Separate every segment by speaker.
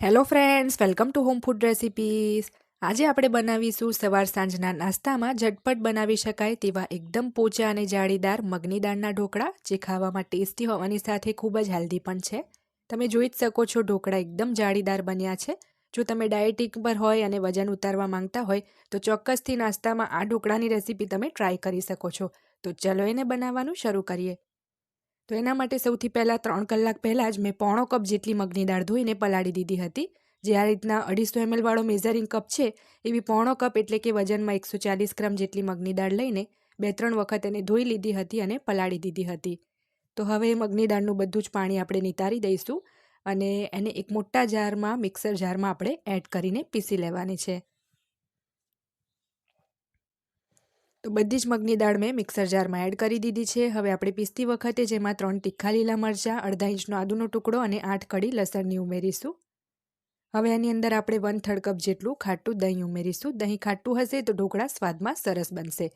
Speaker 1: Hello friends welcome to home food recipes આજે આપણે બનાવીશું સવાર સાંજના નાસ્તામાં ઝટપટ બનાવી શકાય તેવા એકદમ પોચા અને જાળીદાર મગની દાળના ઢોકળા, જે ખાવામાં ટેસ્ટી હોવાની સાથે ખૂબ જ હેલ્ધી પણ છે. તમે જોઈ જ શકો છો ઢોકળા એકદમ જાળીદાર બન્યા છે. જો તમે ડાયટિંગ પર હોય અને વજન ઉતારવા માંગતા હોય, તો ચોક્કસથી નાસ્તામાં આ ઢોકળાની રેસીપી તમે ટ્રાય કરી શકો છો. તો ચલો એને બનાવવાનું શરૂ કરીએ. તો એના માટે સૌથી પહેલાં ત્રણ કલાક પહેલાં જ મેં પોણો કપ જેટલી મગની દાળ ધોઈને પલાળી દીધી હતી. જે આ રીતના અઢીસો એમએલવાળો મેઝરિંગ કપ છે, એવી પોણો કપ એટલે કે વજનમાં એકસો ચાલીસ ગ્રામ જેટલી મગની દાળ લઈને બે ત્રણ વખત એને ધોઈ લીધી હતી અને પલાળી દીધી હતી. તો હવે મગની દાળનું બધું જ પાણી આપણે નિતારી દઈશું અને એને એક મોટા જારમાં મિક્સર જારમાં આપણે એડ કરીને પીસી લેવાની છે. તો બધી જ મગની દાળ મેં મિક્સર જારમાં એડ કરી દીધી છે. હવે આપણે પીસતી વખતે જેમાં ત્રણ તીખા લીલા મરચાં, અડધા ઇંચનો આદુનો ટુકડો અને આઠ કડી લસણની ઉમેરીશું. હવે આની અંદર આપણે વન થર્ડ કપ જેટલું ખાટું દહીં ઉમેરીશું. દહીં ખાટું હશે તો ઢોકળા સ્વાદમાં સરસ બનશે.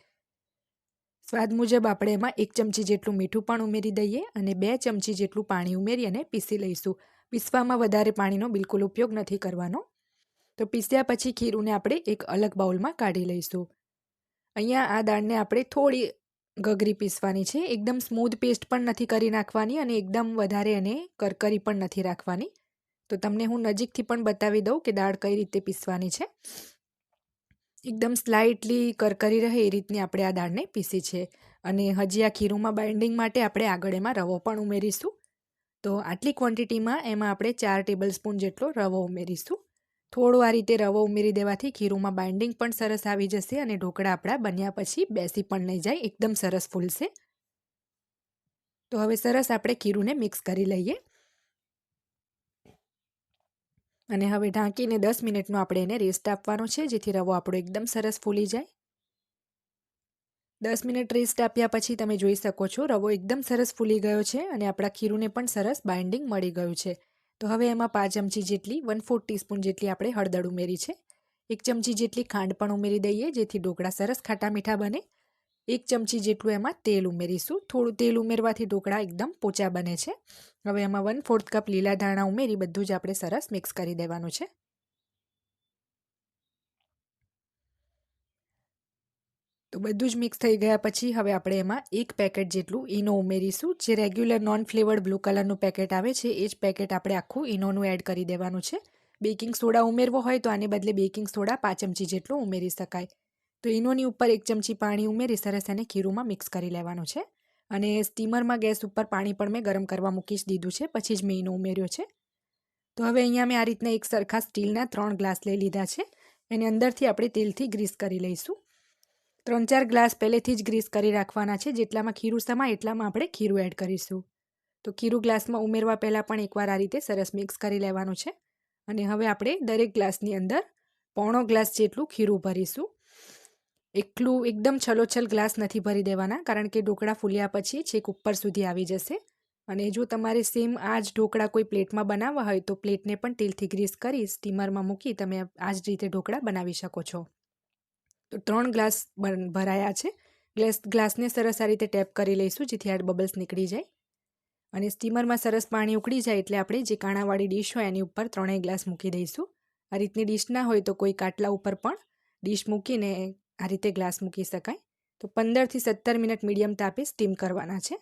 Speaker 1: સ્વાદ મુજબ આપણે એમાં એક ચમચી જેટલું મીઠું પણ ઉમેરી દઈએ અને બે ચમચી જેટલું પાણી ઉમેરી અને પીસી લઈશું. પીસવામાં વધારે પાણીનો બિલકુલ ઉપયોગ નથી કરવાનો. તો પીસ્યા પછી ખીરુંને આપણે એક અલગ બાઉલમાં કાઢી લઈશું. અહીંયા આ દાળને આપણે થોડી ગગરી પીસવાની છે. એકદમ સ્મૂધ પેસ્ટ પણ નથી કરી નાખવાની અને એકદમ વધારે એને કરકરી પણ નથી રાખવાની. તો તમને હું નજીકથી પણ બતાવી દઉં કે દાળ કઈ રીતે પીસવાની છે. એકદમ સ્લાઇટલી કરકરી રહે એ રીતની આપણે આ દાળને પીસી છે. અને હજી આ ખીરુંમાં બાઇન્ડિંગ માટે આપણે આગળ એમાં રવો પણ ઉમેરીશું. તો આટલી ક્વોન્ટિટીમાં એમાં આપણે ચાર ટેબલ સ્પૂન જેટલો રવો ઉમેરીશું. થોડો આ રીતે રવો ઉમેરી દેવાથી ખીરુંમાં બાઇન્ડિંગ પણ સરસ આવી જશે અને ઢોકળા આપણા બન્યા પછી બેસી પણ નહીં જાય, એકદમ સરસ ફૂલશે. તો હવે સરસ આપણે ખીરુંને મિક્સ કરી લઈએ. અને હવે ઢાંકીને દસ મિનિટનો આપણે એને રેસ્ટ આપવાનો છે, જેથી રવો આપણો એકદમ સરસ ફૂલી જાય. દસ મિનિટ રેસ્ટ આપ્યા પછી તમે જોઈ શકો છો, રવો એકદમ સરસ ફૂલી ગયો છે અને આપણા ખીરુંને પણ સરસ બાઇન્ડિંગ મળી ગયું છે. તો હવે એમાં પાંચ ચમચી જેટલી વન ફોર્થ ટીસ્પૂન જેટલી આપણે હળદર ઉમેરી છે. એક ચમચી જેટલી ખાંડ પણ ઉમેરી દઈએ, જેથી ઢોકળા સરસ ખાટા મીઠા બને. એક ચમચી જેટલું એમાં તેલ ઉમેરીશું. થોડું તેલ ઉમેરવાથી ઢોકળા એકદમ પોચા બને છે. હવે એમાં વન ફોર્થ કપ લીલા ધાણા ઉમેરી બધું જ આપણે સરસ મિક્સ કરી દેવાનું છે. તો બધું જ મિક્સ થઈ ગયા પછી હવે આપણે એમાં એક પેકેટ જેટલું ઈનો ઉમેરીશું. જે રેગ્યુલર નોન ફ્લેવર્ડ બ્લુ કલરનું પેકેટ આવે છે, એ જ પેકેટ આપણે આખું ઈનોનું એડ કરી દેવાનું છે. બેકિંગ સોડા ઉમેરવો હોય તો આને બદલે બેકિંગ સોડા પાંચ ચમચી જેટલું ઉમેરી શકાય. તો ઈનોની ઉપર એક ચમચી પાણી ઉમેરી સરસ એને ખીરુંમાં મિક્સ કરી લેવાનું છે. અને સ્ટીમરમાં ગેસ ઉપર પાણી પણ મેં ગરમ કરવા મૂકી જ દીધું છે, પછી જ મેં ઈનો ઉમેર્યો છે. તો હવે અહીંયા મેં આ રીતના એક સરખા સ્ટીલના ત્રણ ગ્લાસ લઈ લીધા છે. એની અંદરથી આપણે તેલથી ગ્રીસ કરી લઈશું. ત્રણ ચાર ગ્લાસ પહેલેથી જ ગ્રીસ કરી રાખવાના છે, જેટલામાં ખીરું સમાય એટલામાં આપણે ખીરું એડ કરીશું. તો ખીરું ગ્લાસમાં ઉમેરવા પહેલાં પણ એકવાર આ રીતે સરસ મિક્સ કરી લેવાનું છે. અને હવે આપણે દરેક ગ્લાસની અંદર પોણો ગ્લાસ જેટલું ખીરું ભરીશું. એકલું એકદમ છલોછલ ગ્લાસ નથી ભરી દેવાના, કારણ કે ઢોકળા ફૂલ્યા પછી છેક ઉપર સુધી આવી જશે. અને જો તમારે સેમ આ જ ઢોકળા કોઈ પ્લેટમાં બનાવવા હોય તો પ્લેટને પણ તેલથી ગ્રીસ કરી સ્ટીમરમાં મૂકી તમે આ જ રીતે ઢોકળા બનાવી શકો છો. તો ત્રણ ગ્લાસ ભરાયા છે. ગ્લાસ, ગ્લાસને સરસ આ રીતે ટેપ કરી લઈશું, જેથી આ બબલ્સ નીકળી જાય. અને સ્ટીમરમાં સરસ પાણી ઉકળી જાય એટલે આપણે જે કાણાવાળી ડીશ હોય એની ઉપર ત્રણેય ગ્લાસ મૂકી દઈશું. આ રીતની ડીશ ના હોય તો કોઈ કાટલા ઉપર પણ ડીશ મૂકીને આ રીતે ગ્લાસ મૂકી શકાય. તો પંદરથી સત્તર મિનિટ મીડિયમ તાપે સ્ટીમ કરવાના છે.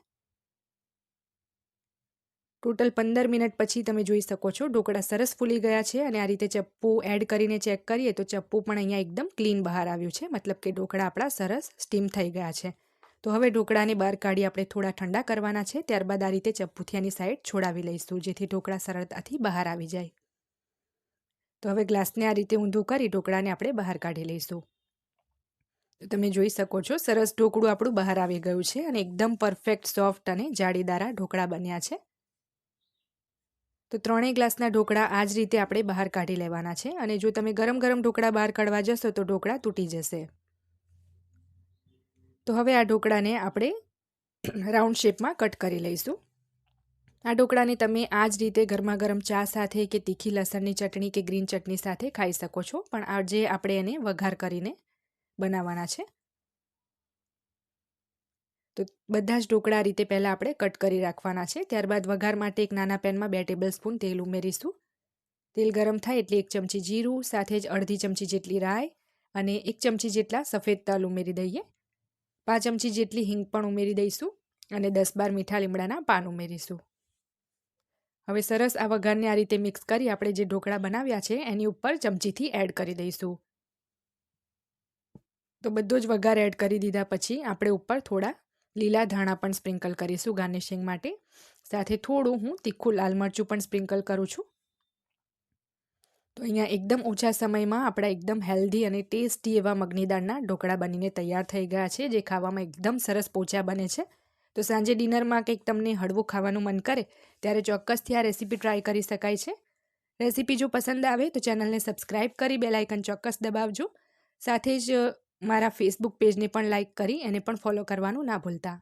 Speaker 1: ટોટલ પંદર મિનિટ પછી તમે જોઈ શકો છો ઢોકળા સરસ ફૂલી ગયા છે અને આ રીતે ચપ્પુ એડ કરીને ચેક કરીએ તો ચપ્પુ પણ અહીંયા એકદમ ક્લીન બહાર આવ્યું છે. મતલબ કે ઢોકળા આપણા સરસ સ્ટીમ થઈ ગયા છે. તો હવે ઢોકળાને બહાર કાઢી આપણે થોડા ઠંડા કરવાના છે. ત્યારબાદ આ રીતે ચપ્પુથી આની સાઈડ છોડાવી લઈશું જેથી ઢોકળા સરળતાથી બહાર આવી જાય. તો હવે ગ્લાસને આ રીતે ઊંધું કરી ઢોકળાને આપણે બહાર કાઢી લઈશું. તો તમે જોઈ શકો છો સરસ ઢોકળું આપણું બહાર આવી ગયું છે અને એકદમ પરફેક્ટ સોફ્ટ અને જાળીદારા ઢોકળા બન્યા છે. તો ત્રણેય ગ્લાસના ઢોકળા આ જ રીતે આપણે બહાર કાઢી લેવાના છે અને જો તમે ગરમ ગરમ ઢોકળા બહાર કાઢવા જશો તો ઢોકળા તૂટી જશે. તો હવે આ ઢોકળાને આપણે રાઉન્ડ શેપમાં કટ કરી લઈશું. આ ઢોકળાને તમે આ જ રીતે ગરમા ગરમ ચા સાથે કે તીખી લસણની ચટણી કે ગ્રીન ચટણી સાથે ખાઈ શકો છો, પણ આજે આપણે એને વઘાર કરીને બનાવવાના છે તો બધા જ ઢોકળા રીતે પહેલાં આપણે કટ કરી રાખવાના છે. ત્યારબાદ વઘાર માટે એક નાના પેનમાં બે ટેબલ સ્પૂન તેલ ઉમેરીશું. તેલ ગરમ થાય એટલે એક ચમચી જીરું, સાથે જ અડધી ચમચી જેટલી રાઈ અને એક ચમચી જેટલા સફેદ તલ ઉમેરી દઈએ. પાંચ ચમચી જેટલી હિંગ પણ ઉમેરી દઈશું અને દસ બાર મીઠા લીમડાના પાન ઉમેરીશું. હવે સરસ આ વઘારને આ રીતે મિક્સ કરી આપણે જે ઢોકળા બનાવ્યા છે એની ઉપર ચમચીથી એડ કરી દઈશું. તો બધો જ વઘાર એડ કરી દીધા પછી આપણે ઉપર થોડા લીલા ધાણા પણ સ્પ્રિંકલ કરીશું ગાર્નિશિંગ માટે. સાથે થોડું હું તીખું લાલ મરચું પણ સ્પ્રિંકલ કરું છું. તો અહીંયા એકદમ ઓછા સમયમાં આપણા એકદમ હેલ્ધી અને ટેસ્ટી એવા મગની દાળના ઢોકળા બનીને તૈયાર થઈ ગયા છે, જે ખાવામાં એકદમ સરસ પોચા બને છે. તો સાંજે ડિનરમાં કંઈક તમને હળવું ખાવાનું મન કરે, ત્યારે ચોક્કસથી આ રેસીપી ટ્રાય કરી શકાય છે. રેસીપી જો પસંદ આવે તો ચેનલને સબસ્ક્રાઈબ કરી બેલાઇકન ચોક્કસ દબાવજો. સાથે જ મારા ફેસબુક પેજને પણ લાઇક કરી એને પણ ફોલો કરવાનું ના ભૂલતા.